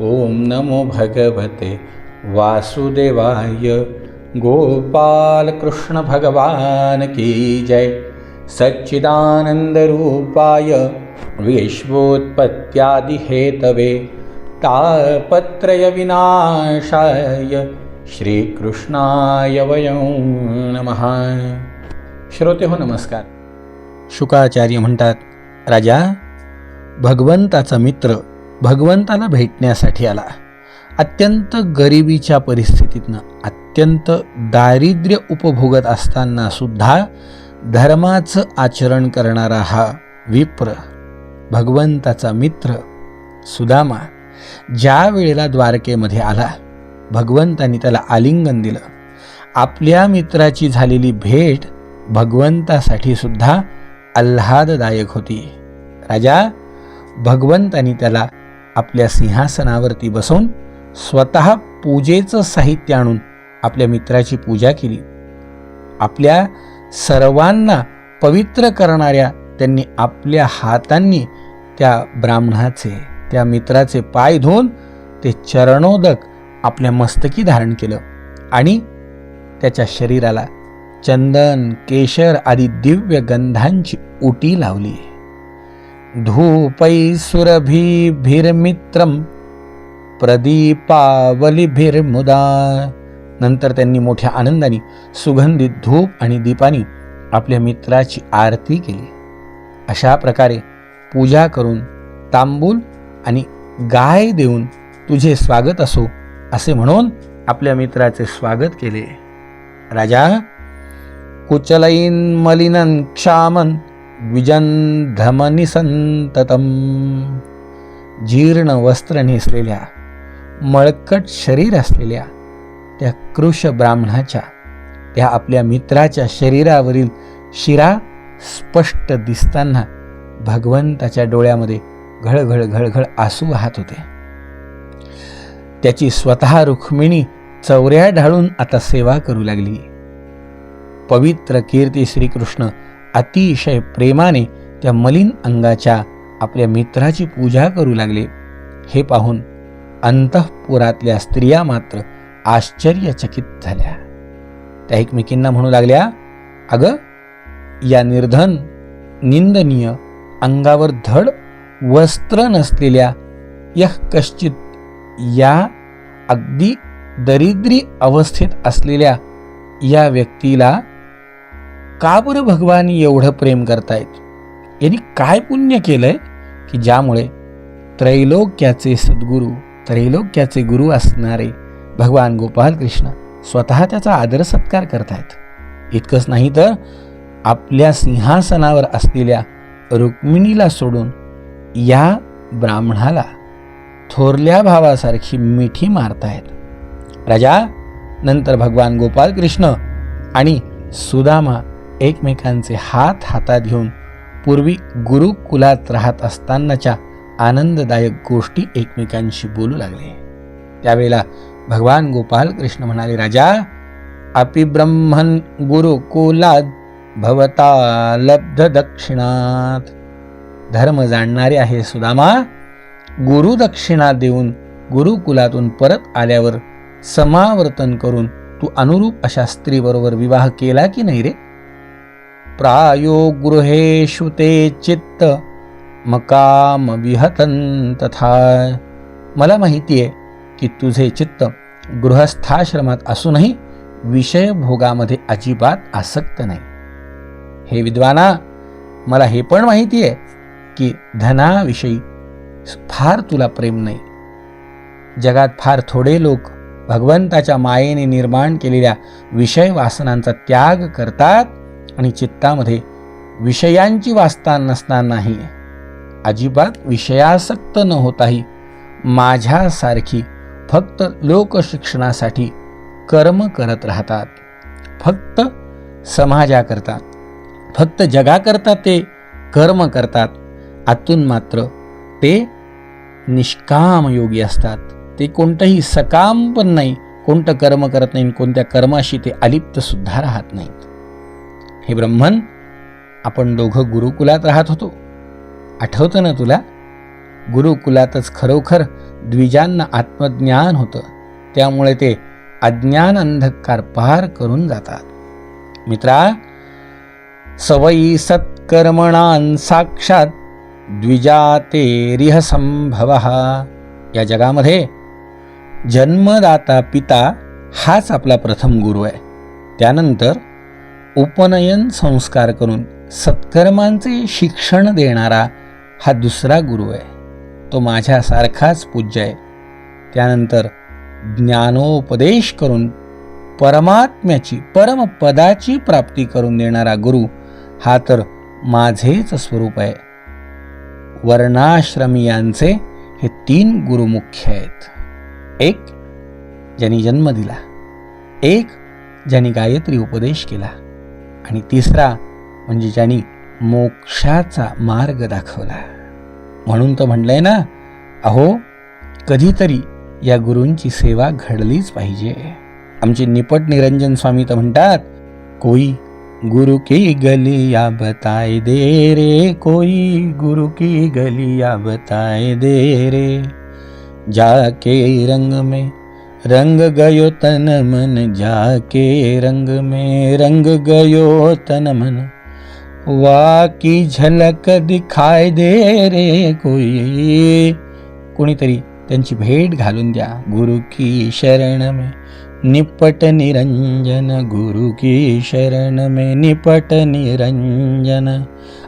ओम नमो भगवते वासुदेवाय। गोपाल कृष्ण भगवान की जय। सच्चिदानन्दरूपाय विश्वोत्पत्त्यादिहेतवे तापत्रयविनाशाय श्रीकृष्णाय वयं नमः। श्रोते हो नमस्कार। शुकाचार्य म्हणतात राजा भगवंताचा मित्र भगवंताला भेटण्यासाठी आला. अत्यंत गरिबीच्या परिस्थितीतनं अत्यंत दारिद्र्य उपभोगत असताना सुद्धा धर्माचं आचरण करणारा हा विप्र भगवंताचा मित्र सुदामा ज्या वेळेला द्वारकेमध्ये आला भगवंतानी त्याला आलिंगन दिलं. आपल्या मित्राची झालेली भेट भगवंतासाठी सुद्धा आल्हाददायक होती. राजा भगवंतानी त्याला आपल्या सिंहासनावरती बसवून स्वतः पूजेचं साहित्य आणून आपल्या मित्राची पूजा केली. आपल्या सर्वांना पवित्र करणाऱ्या त्यांनी आपल्या हातांनी त्या ब्राह्मणाचे त्या मित्राचे पाय धुवून ते चरणोदक आपल्या मस्तकी धारण केलं आणि त्याच्या शरीराला चंदन केशर आदी दिव्य गंधांची उटी लावली. धूपैसुरभिर्मित्रम प्रदीपावलीभिर्मुदा। नंतर त्यांनी मोठ्या आनंदाने सुगंधित धूप आणि दीपानी आपल्या मित्राची आरती केली. अशा प्रकारे पूजा करून तांबूल आणि गाय देऊन तुझे स्वागत असो असे म्हणून आपल्या मित्राचे स्वागत केले. राजा कुचलैन मलिनन क्षामन विजंधमनिसंततम धमनी संततम। जीर्ण वस्त्र नेसलेल्या मळकट शरीर असलेल्या त्या कृश ब्राह्मणाच्या त्या आपल्या मित्राच्या शरीरावरील शिरा स्पष्ट दिसताना भगवंताच्या डोळ्यामध्ये घळघळ घळघळ आसू वाहत होते. त्याची स्वतः रुक्मिणी चौऱ्या ढाळून आता सेवा करू लागली. पवित्र कीर्ती श्रीकृष्ण अतिशय प्रेमाने त्या मलिन अंगाच्या आपल्या मित्राची पूजा करू लागले. हे पाहून अंतःपुरातल्या स्त्रिया मात्र आश्चर्यचकित झाल्या. त्या एकमेकींना म्हणू लागल्या अगं या निर्धन निंदनीय अंगावर धड वस्त्र नसलेल्या यह कश्चित या अगदी दरिद्री अवस्थेत असलेल्या या व्यक्तीला का बरं भगवान एवढं प्रेम करतायत? यांनी काय पुण्य केलंय? की ज्यामुळे त्रैलोक्याचे सद्गुरू त्रैलोक्याचे गुरु असणारे भगवान गोपाल कृष्ण स्वतः त्याचा आदर सत्कार करतायत. इतकंच नाही तर आपल्या सिंहासनावर असलेल्या रुक्मिणीला सोडून या ब्राह्मणाला थोरल्या भावासारखी मिठी मारतायत. राजा नंतर भगवान गोपाल कृष्ण आणि सुदामा एकमेकांचे हात हातात घेऊन पूर्वी गुरुकुलात राहत असतानाच्या आनंददायक गोष्टी एकमेकांशी बोलू लागले. त्यावेळेला भगवान गोपाल कृष्ण म्हणाले राजा अपिब्रह्मन गुरुकुलात भवता लब्ध दक्षिणात. धर्म जाणणारे आहे सुदामा गुरुदक्षिणा देऊन गुरुकुलातून परत आल्यावर समावर्तन करून तू अनुरूप अशा स्त्रीबरोबर विवाह केला की नाही रे? प्रायो गृहेषु ते चित्त मकाम विहतन तथा। मला माहिती आहे की तुझे चित्त गृहस्थाश्रमात असूनही विषय भोगामध्ये अजिबात आसक्त नाही. हे विद्वाना मला हे पण माहिती आहे की धनाविषयी फार तुला प्रेम नाही. जगात फार थोडे लोक भगवंताच्या मायेने निर्माण केलेल्या विषय वासनांचा त्याग करतात आणि चित्तामध्ये विषयांची वासना नसतानाही अजिबात विषयासक्त न होताही माझ्यासारखी फक्त लोकशिक्षणासाठी कर्म करत राहतात. फक्त समाजाकरता फक्त जगाकरता ते कर्म करतात. आतून मात्र ते निष्काम योगी असतात. ते कोणतंही सकाम पण नाही कोणतं कर्म करत नाही कोणत्या कर्माशी ते अलिप्त सुद्धा राहत नाहीत. हे ब्रह्मन आपण दोघं गुरुकुलात राहत होतो. आठवतं ना तुला? गुरुकुलातच खरोखर द्विजांना आत्मज्ञान होतं. त्यामुळे ते अज्ञान अंधकार पार करून जातात. मित्रा सवयी सत्कर्मणान साक्षात द्विजाते संभव. या जगामध्ये जन्मदाता पिता हाच आपला प्रथम गुरु आहे. त्यानंतर उपनयन संस्कार करून सत्कर्मांचे शिक्षण देणारा हा दुसरा गुरु आहे. तो माझ्यासारखाच पूज्य आहे. त्यानंतर ज्ञानोपदेश करून परमात्म्याची परमपदाची प्राप्ती करून देणारा गुरु हा तर माझेच स्वरूप आहे. वर्णाश्रमीयांचे हे तीन गुरु मुख्य आहेत. एक ज्यांनी जन्म दिला एक ज्यांनी गायत्री उपदेश केला आणि तिसरा म्हणजे ज्यांनी मोक्षाचा मार्ग दाखवला. म्हणून तर म्हणलंय ना अहो कधीतरी या गुरूंची सेवा घडलीच पाहिजे. आमचे निपट निरंजन स्वामी तर म्हणतात कोई गुरु की गलिया बताय दे रे कोई गुरु की गलिया बताय दे रे जाके रंग में रंग गयो तन मन जाके रंग में रंग गयो तन मन। वा की झलक दिखाय दे रे कोई। कोणीतरी त्यांची भेट घालून द्या गुरु की शरण में। निपट निरंजन गुरु की शरण में। निपट निरंजन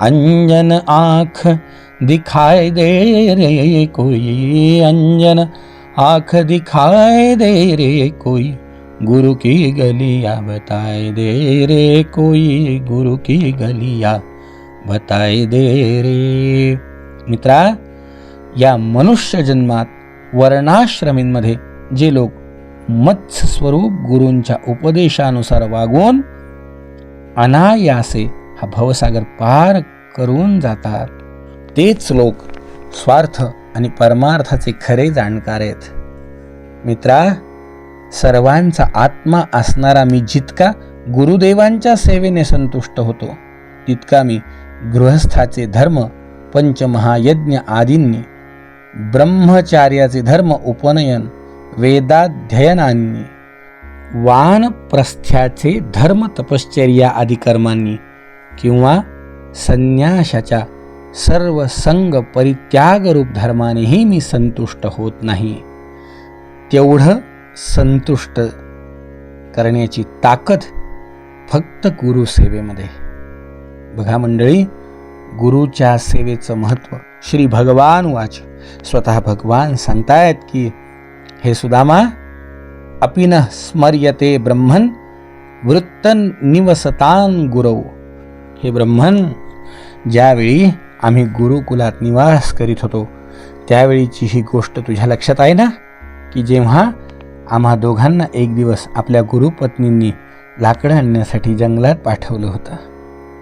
अंजन आँख दिखाई दे रे कोई। अंजन आँख दिखाए दे रे कोई गुरु की गलिया बताए दे रे कोई गुरु की गलिया बताए दे रे। मित्रा या मनुष्य जन्मात वर्णाश्रमींमध्ये जे लोक मत्स्य स्वरूप गुरूंच्या उपदेशानुसार वागून अनायासे हा भवसागर पार करून जातात तेच लोक स्वार्थ आणि परमार्थाचे खरे जाणकार आहेत. मित्रा सर्वांचा आत्मा असणारा मी जितका गुरुदेवांच्या सेवेने संतुष्ट होतो तितका मी गृहस्थाचे धर्म पंचमहायज्ञ आदींनी ब्रह्मचार्याचे धर्म उपनयन वेदाध्ययनांनी वानप्रस्थ्याचे धर्म तपश्चर्या आदी कर्मांनी किंवा संन्याशाच्या सर्व संग परित्यागरूप धर्मानेही मी संतुष्ट होत नाही. तेवढं संतुष्ट करण्याची ताकद फक्त गुरुसेवेमध्ये बघा मंडळी गुरुच्या सेवेचं महत्त्व. श्री भगवान वाच. स्वतः भगवान सांगतायत की हे सुदामा अपिन स्मर्यते ब्रह्मन वृत्तन निवसतान गुरव हे ब्रह्मन ज्यावेळी आम्ही गुरुकुलात निवास करीत होतो. त्यावेळीची ही गोष्ट तुझ्या लक्षात आहे ना? की जेव्हा आम्हा दोघांना एक दिवस आपल्या गुरुपत्नींनी लाकडं आणण्यासाठी जंगलात पाठवलं होतं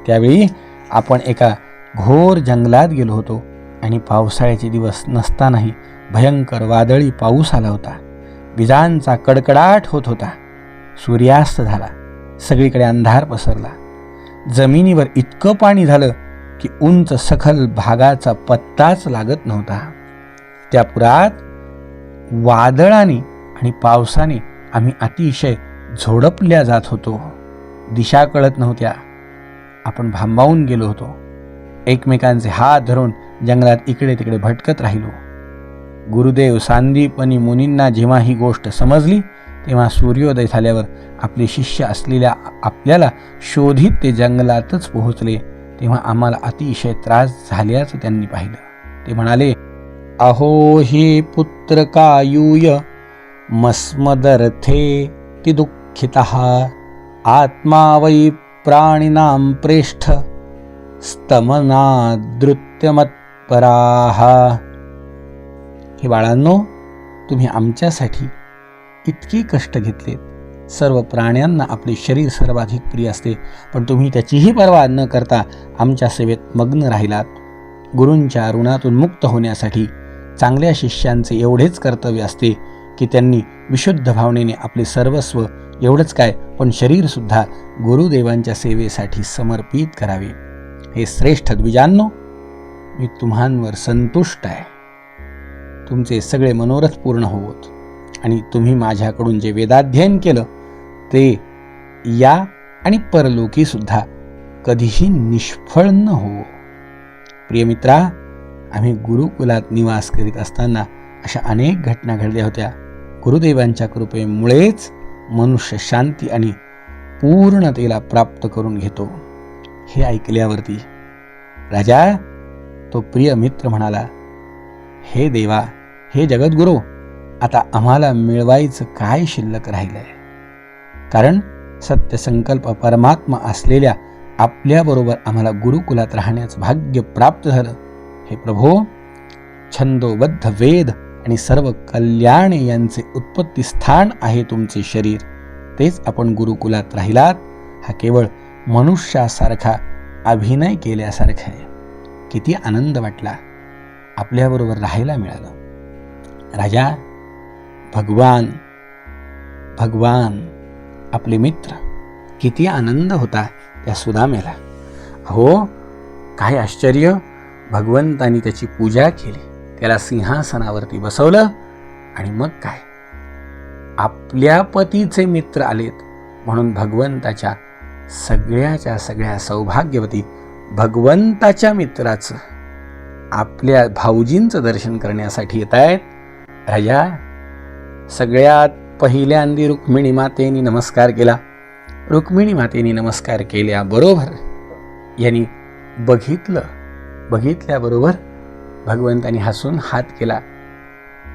त्यावेळी आपण एका घोर जंगलात गेलो होतो आणि पावसाळ्याचे दिवस नसतानाही भयंकर वादळी पाऊस आला होता. विजांचा कडकडाट होत होता. सूर्यास्त झाला. सगळीकडे अंधार पसरला. जमिनीवर इतकं पाणी झालं की उंच सखल भागाचा पत्ताच लागत नव्हता. त्या पुरात वादळाने आणि पावसाने आम्ही अतिशय झोडपल्या जात होतो. दिशा कळत नव्हत्या. आपण भांबावून गेलो होतो. एकमेकांचे हात धरून जंगलात इकडे तिकडे भटकत राहिलो. गुरुदेव सांदीपनी मुनींना जेव्हा ही गोष्ट समजली तेव्हा सूर्योदय झाल्यावर आपले शिष्य असलेल्या आपल्याला शोधित ते जंगलातच पोहोचले. तेव्हा आम्हाला अतिशय त्रास झाल्याचं त्यांनी पाहिलं. ते म्हणाले अहो हे पुत्र कायूय मस्मदर्थे ती दुःखित आत्मा वै प्राणिनां प्रेष्ठ स्तमनादृत्यमत्पराहा हे बाळांनो तुम्ही आमच्यासाठी इतकी कष्ट घेतलेत. सर्व प्राण्यांना आपले शरीर सर्वाधिक प्रिय असते. पण तुम्ही त्याचीही पर्वा न करता आमच्या सेवेत मग्न राहिलात. गुरूंच्या ऋणातून मुक्त होण्यासाठी चांगल्या शिष्यांचे एवढेच कर्तव्य असते की त्यांनी विशुद्ध भावनेने आपले सर्वस्व एवढंच काय पण शरीरसुद्धा गुरुदेवांच्या सेवेसाठी समर्पित करावे. हे श्रेष्ठ द्विजांनो मी तुम्हांवर संतुष्ट आहे. तुमचे सगळे मनोरथ पूर्ण होत आणि तुम्ही माझ्याकडून जे वेदाध्ययन केलं ते या आणि परलोकी सुद्धा कधीही निष्फळ न हो. प्रियमित्रा आम्ही गुरुकुलात निवास करीत असताना अशा अनेक घटना घडल्या होत्या. गुरुदेवांच्या कृपेमुळेच मनुष्य शांती आणि पूर्णतेला प्राप्त करून घेतो. हे ऐकल्यावरती राजा तो प्रिय मित्र म्हणाला हे देवा हे जगद्गुरू आता आम्हाला मिळवायचं काय शिल्लक राहिलंय? कारण सत्यसंकल्प परमात्मा असलेल्या आपल्याबरोबर आम्हाला गुरुकुलात राहण्याचं भाग्य प्राप्त झालं. हे प्रभो छंदोबद्ध वेद आणि सर्व कल्याणे यांचे उत्पत्ती स्थान आहे तुमचे शरीर. तेच आपण गुरुकुलात राहिलात. हा केवळ मनुष्यासारखा अभिनय केल्यासारखा आहे. किती आनंद वाटला. आपल्याबरोबर राहायला मिळालं. राजा भगवान भगवान. आपले मित्र. किती आनंद होता त्या सुदामेला हो काय आश्चर्य. भगवंतानी त्याची पूजा केली. त्याला सिंहासनावरती बसवलं आणि मग काय? आपल्या पतीचे मित्र आलेत म्हणून भगवंताच्या सगळ्याच्या सगळ्या सौभाग्यवती भगवंताच्या मित्राचं आपल्या भाऊजींचं दर्शन करण्यासाठी येत आहेत राजा सगळ्यात पहिल्यांदी रुक्मिणी मातेनी नमस्कार केला. रुक्मिणी मातेनी नमस्कार केल्याबरोबर यांनी बघितलं बघितल्याबरोबर भगवंतानी हसून हात केला.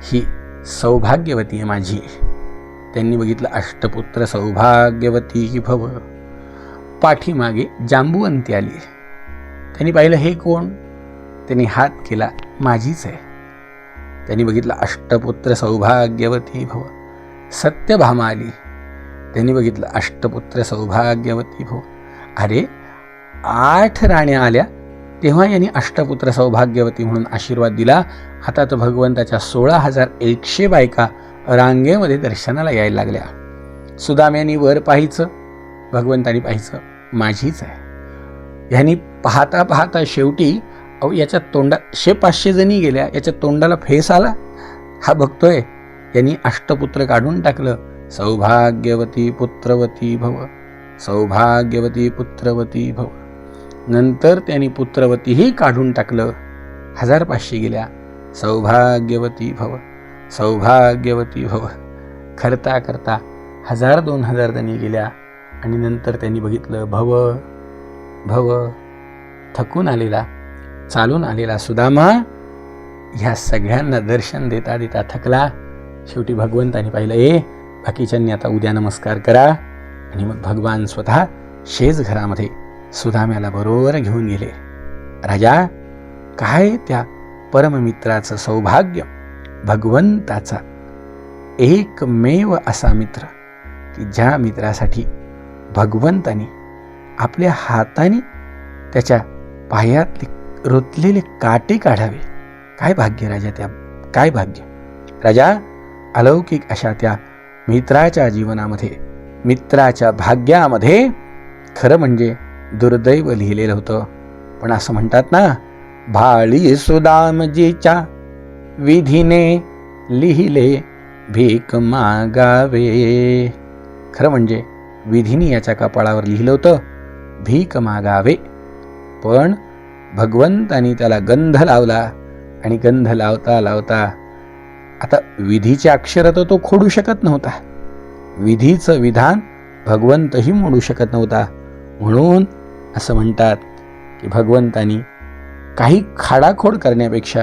ही सौभाग्यवती आहे माझी. त्यांनी बघितलं अष्टपुत्र सौभाग्यवती ही भव. पाठीमागे जांबुवंती आली. त्यांनी पाहिलं हे कोण? त्यांनी हात केला माझीच आहे. त्यांनी बघितलं अष्टपुत्र सौभाग्यवती भव. सत्यभामा आली त्यांनी बघितलं अष्टपुत्र सौभाग्यवती भो. अरे आठ राण्या आल्या तेव्हा यांनी अष्टपुत्र सौभाग्यवती म्हणून आशीर्वाद दिला. आता तर भगवंताच्या सोळा हजार एकशे बायका रांगेमध्ये दर्शनाला यायला लागल्या. सुदाम्यानी वर पाहायचं भगवंतानी पाहायचं माझीच आहे. ह्यांनी पाहता पाहता शेवटी अहो याच्या तोंडात शे पाचशे जणी गेल्या याच्या तोंडाला फेस आला. हा बघतोय त्यांनी अष्टपुत्र काढून टाकलं. सौभाग्यवती पुत्रवती भव. सौभाग्यवती पुत्रवती भव. नंतर त्यांनी पुत्रवतीही काढून टाकलं. हजार पाचशे गेल्या. सौभाग्यवती भव. सौभाग्यवती भव. करता करता हजार दोन हजार त्यांनी गेल्या. आणि नंतर त्यांनी बघितलं भव. भव. थकून आलेला. चालून आलेला सुदामा ह्या सगळ्यांना दर्शन देता देता थकला. शेवटी भगवंतांनी पाहिलं ए बाकीच्यांनी आता उद्या नमस्कार करा. आणि मग भगवान स्वतः शेज घरामध्ये सुदाम्याला बरोबर घेऊन गेले. राजा काय त्या परममित्राचं सौभाग्य? भगवंताचा एकमेव असा मित्र की ज्या मित्रासाठी भगवंतानी आपल्या हाताने त्याच्या पायातले रुतलेले काटे काढावे? काय भाग्य राजा त्या काय भाग्य? राजा अलौकिक अशा त्या मित्राच्या जीवनामध्ये मित्राच्या भाग्यामध्ये खरं म्हणजे दुर्दैव लिहिलेलं होतं. पण असं म्हणतात ना भाळी सुदामजीच्या विधीने लिहिले भीक मागावे. खरं म्हणजे विधीने याच्या कपाळावर लिहिलं होतं भीक मागावे. पण भगवंतानी त्याला गंध लावला आणि गंध लावता लावता आता विधीच्या अक्षर तर तो खोडू शकत नव्हता. विधीचं विधान भगवंतही मोडू शकत नव्हता. म्हणून असं म्हणतात की भगवंतानी काही खाडाखोड करण्यापेक्षा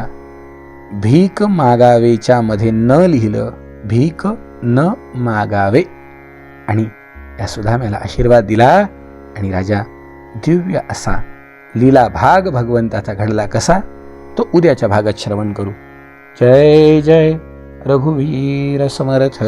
भीक मागावेच्या मध्ये न लिहिलं भीक न मागावे. आणि या सुधाम्याला आशीर्वाद दिला आणि राजा दिव्य असा लीला भाग भगवंताचा घडला कसा तो उद्याच्या भागात श्रवण करू. जय जय रघुवीर समर्थ।